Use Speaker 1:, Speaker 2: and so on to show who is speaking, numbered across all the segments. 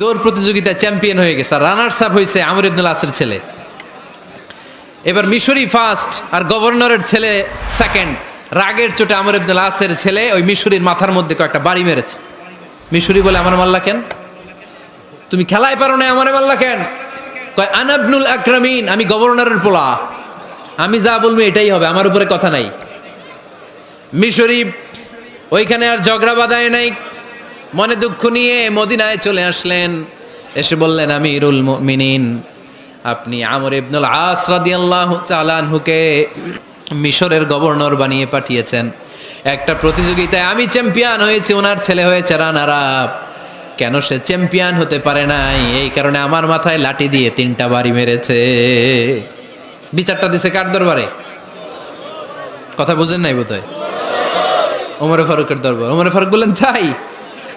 Speaker 1: দৌড় প্রতিযোগিতায় চ্যাম্পিয়ন হয়ে গেছে। রানার্স আপ হয়েছে আমর ইবনুল আসের ছেলে। এবার মিশরি ফার্স্ট আর গভর্নরের ছেলে সেকেন্ড রাগের চোটে আমর ইবনুল আসের ছেলে ওই মিশরির মাথার মধ্যে কয়েকটা বাড়ি মেরেছে। মিশরি বলে, আমার মাল্লা কেন? তুমি খেলায় পারো না আমার মাল্লা কেন? কয় আনাবনুল আকরামিন, আমি গভর্নরের পোলা। আমি যা বলব এটাই হবে, আমার উপরে কথা নাই। মিশরি ওইখানে আর ঝগড়া বাঁধায় নাই। মনে দুঃখ নিয়ে মদিনায় চলে আসলেন। এসে বললেন আমি রুল মিনিন আপনি আমর ইবনুল আস রাদিয়াল্লাহু তাআলা আনহুকে মিশরের গভর্নর বানিয়ে পাঠিয়েছেন। একটা প্রতিযোগিতায় আমি চ্যাম্পিয়ন হয়েছি, ওনার ছেলে হয়েছে রানার আপ। কেন সে চ্যাম্পিয়ন হতে পারে নাই? এই কারণে আমার মাথায় লাঠি দিয়ে তিনটা বাড়ি মেরেছে। বিচারটা দিছে কার দরবারে? কথা বুঝেন নাই বোধ হয় ওমরে ফারুকের দরবার। ওমরে ফারুক বললেন তাই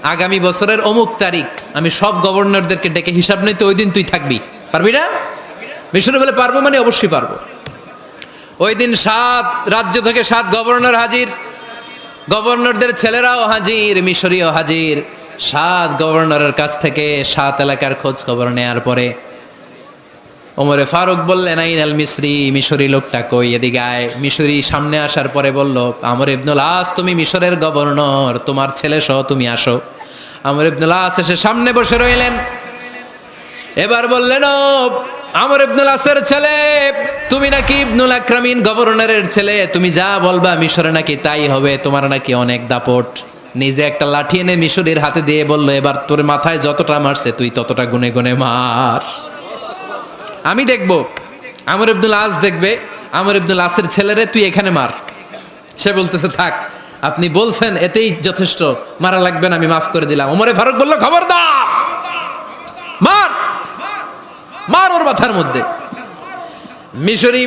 Speaker 1: আগামী বছরের অমুক তারিখ আমি সব গভর্নরদেরকে ডেকে হিসাব নিতে ওই দিন তুই থাকবি। পারবি না? মিশরে বলে পারব মানে অবশ্যই পারব। ওই দিন সাত রাজ্য থেকে সাত গভর্নর হাজির। গভর্নরদের ছেলেরাও হাজির, মিশরীয় হাজির। সাত গভর্নরের কাছ থেকে সাত এলাকার খোঁজ খবর নেয়ার পরে ওমরে ফারুক বললেন, আইন আল মিশরি মিশরি লোকটা কই এদিকে আয়। মিশরি সামনে আসার পরে বলল, আমর ইবনুল আস, তুমি মিশরের গভর্নর, তোমার ছেলে সহ তুমি আসো। আমর ইবনুল আস এসে সামনে বসে রইলেন। এবার বললেন, ও আমর ইবনুল আসের ছেলে, তুমি নাকি ইবনুল আকরামিন গভর্নরের ছেলে? তুমি যা বলবা মিশরে নাকি তাই হবে, তোমার নাকি অনেক দাপট। নিজে একটা লাঠি এনে মিশরের হাতে দিয়ে বলল, এবার তোর মাথায় যতটা মারছে, তুই ততটা গুনে গুনে মার। আমি দেখব, আমর আব্দুল আজ দেখবে, আমর আব্দুল আসের ছেলেরে তুই এখানে মার। সে বলতেছে, থাক। আপনি বলছেন, এতেই যথেষ্ট। মারা লাগবে না, আমি মাফ করে দিলাম। ওমরে ফারুক বলল, খবরদার, মার মার ওর মাথার মধ্যে। মিশরি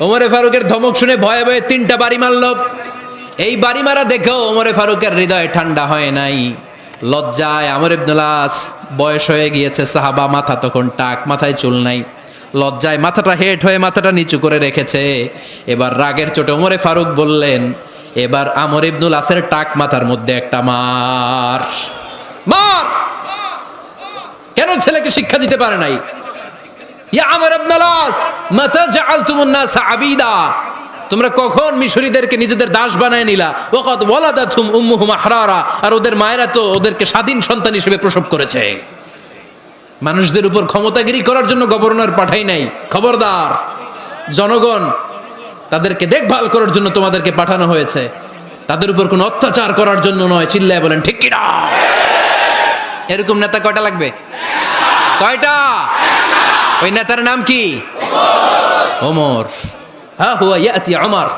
Speaker 1: ওমরে ফারুকের ধমক শুনে ভয়ে ভয়ে তিনটা বাড়ি মারল। এই বাড়ি মারা দেখেও ওমরে ফারুকের হৃদয় ঠান্ডা হয় নাই। লজ্জায় আমর ইবনুলাস বয়স হয়ে গিয়েছে, সাহাবা মাথা তখন টাক, মাথায় চুল নাই। লজ্জায় মাথাটা হেট হয়ে মাথাটা নিচু করে রেখেছে। এবার রাগের চোটে ওমরে ফারুক বললেন এবার আমর ইবনুল আসের টাক মাথার মধ্যে একটা মার। মার! কেন ছেলেকে শিক্ষা দিতে পারে নাই? তোমরা কখন মিশরীদেরকে নিজেদের দাস বানায় নিলা? ওয়াকাদ ওয়ালাদাতুম উম্মুহুম আহরারা। আর ওদের মায়েরা তো ওদেরকে স্বাধীন সন্তান হিসেবে প্রসব করেছে। মানুষদের উপর ক্ষমতাগিরি করার জন্য গভর্নর পাঠাই নাই। খবরদার, জনগণ তাদেরকে দেখভাল করার জন্য তোমাদেরকে পাঠানো হয়েছে। তাদের উপর কোনো অত্যাচার করার জন্য নয়, চিল্লায় বলেন, ঠিক কিনা? এরকম নেতা কয়টা লাগবে? কয়টা? ওই নেতার নাম কি? ওমর। হ্যাঁ হুয়া ইয়াতি আমার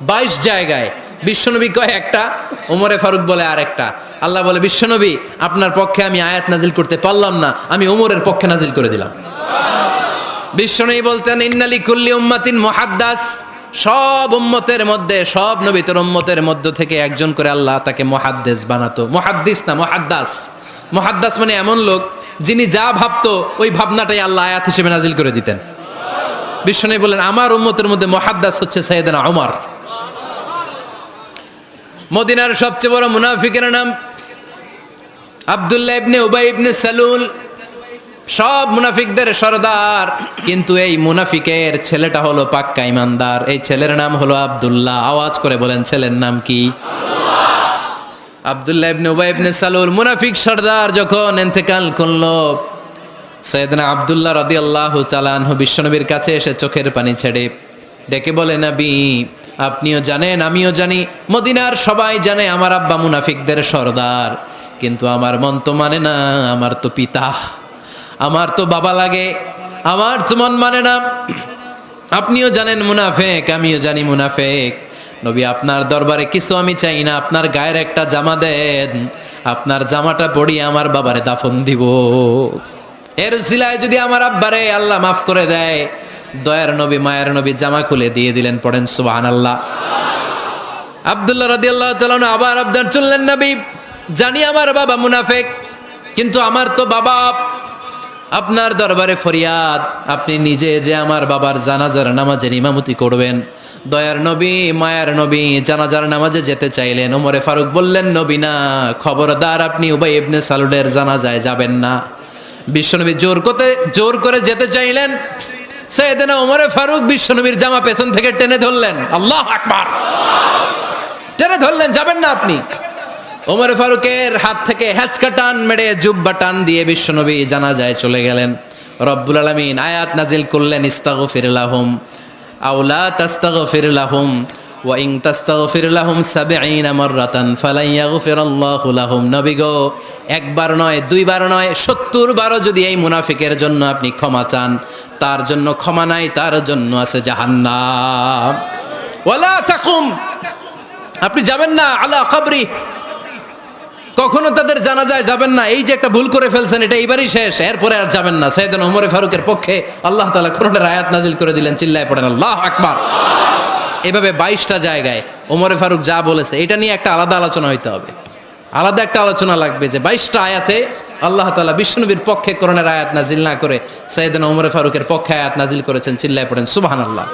Speaker 1: বাইশ জায়গায়। বিশ্বনবী কয় একটা? ওমরে ফারুক বলে আর একটা। আল্লাহ বলে, বিশ্বনবী, আপনার পক্ষে আমি আয়াত নাজিল করতে পারলাম না, আমি ওমরের পক্ষে নাজিল করে দিলাম। বিশ্বনবী বলতেন ইন্নালি কুল্লি উম্মাতিন মুহাদ্দাস। সব উম্মতের মধ্যে, সব নবীতর উম্মতের মধ্য থেকে একজন করে আল্লাহ তাকে মহাদ্দেস বানাতো। মহাদ্দিস না, মহাদ্দাস। মহাদ্দাস মানে এমন লোক যিনি যা ভাবতো, ওই ভাবনাটাই আল্লাহ আয়াত হিসেবে নাজিল করে দিতেন। বিশ্বনবী বললেন, আমার উম্মতের মধ্যে মহাদ্দাস হচ্ছে সৈয়দনা ওমর মদিনার সবচেয়ে বড় মুনাফিকের নাম আব্দুল্লাহ ইবনে উবাই ইবনে সালুল। সব মুনাফিকদের সর্দার। কিন্তু এই মুনাফিকের ছেলেটা হলো পাক্কা ইমানদার। এই ছেলের নাম হলো আব্দুল্লাহ। আওয়াজ করে বলেন, ছেলের নাম কি? আব্দুল্লাহ ইবনে উবাই ইবনে সালুল। মুনাফিক সর্দার যখন ইন্তেকাল করল, সৈয়দনা আব্দুল্লাহ রাদিয়াল্লাহু তাআলা আনহু বিশ্বনবীর কাছে এসে চোখের পানি ছেড়ে ডেকে বলে, নবী, আপনিও জানেন, আমিও জানি। মদিনার সবাই জানে আমার আব্বা মুনাফিকদের সর্দার। কিন্তু আমার মন তো মানে না, আমার তো পিতা। আমার তো বাবা লাগে, আমার তো মন মানে না। আপনিও জানেন মুনাফেক, আমিও জানি মুনাফেক। নবী, আপনার দরবারে কিছু আমি চাই না, আপনার গায়ের একটা জামা দেন, আপনার জামাটা পরিয়ে আমার বাবারে দাফন দিব। এর সিলায় যদি আমার আব্বারে আল্লাহ মাফ করে দেয়, দয়ার নবী, মায়ের নবী জামা খুলে দিয়ে দিলেন, পড়েন সুবাহান আল্লাহ আবদুল্লাহ রাদি আল্লাহ আবার আবদার চললেন নবী, জানি আমার বাবা মুনাফেক, কিন্তু আমার তো বাবা আপনার দরবারে ফরিয়াদ, আপনি নিজে যে আমার বাবার জানাজার নামাজের ইমামতি করবেন। দয়ার নবী, মায়ার নবী জানাজার নামাজে যেতে চাইলেন। ওমরে ফারুক বললেন, নবী না, খবরদার আপনি উবাই ইবনে সালুলের জানাজায় যাবেন না। বিশ্বনবী জোর করতে, জোর করে যেতে চাইলেন। সৈয়দনা ওমরে ফারুক বিশ্বনবীর জামা পেছন থেকে টেনে ধরলেন। আল্লাহ আকবার। টেনে ধরলেন, যাবেন না আপনি। ওমর ফারুকের হাত থেকে হ্যাচকা টান মেরে জুব্বা টান দিয়ে বিশ্বনবী জানাজায় চলে গেলেন। রব্বুল আলামিন আয়াত নাজিল করলেন, ইস্তাগফির লাহুম আওলা তাস্তাগফির লাহুম, ওয়া ইন তাস্তাগফির লাহুম 70 মাররাতান ফালান ইয়াগফিরাল্লাহু লাহুম। নবী গো, একবার নয়, দুইবার নয় 70 বারও যদি এই মুনাফিকের জন্য আপনি ক্ষমা চান, তার জন্য ক্ষমা নাই, তার জন্য আছে জাহান্নাম। ওয়ালা তাকুম, আপনি যাবেন না, আলা কবরি। কখনো তাদের জানা যায় যাবেন না। এই যে একটা ভুল করে ফেলছেন, এটা এইবারই শেষ। এরপরে আর যাবেন না। সৈয়দান ওমরে ফারুকের পক্ষে আল্লাহ তালা কোরআনের আয়াত নাজিল করে দিলেন, চিল্লায় পড়েন, আল্লাহ আকবার। এভাবে বাইশটা জায়গায় ওমরে ফারুক যা বলেছে, এটা নিয়ে একটা আলাদা আলোচনা হইতে হবে। আলাদা একটা আলোচনা লাগবে যে বাইশটা আয়াতে আল্লাহ তালা বিষ্ণুনবীর পক্ষে কোরআনের আয়াত নাজিল না করে সৈয়দান ওমরে ফারুকের পক্ষে আয়াত নাজিল করেছেন, চিল্লায় পড়েন, সুবহানাল্লাহ।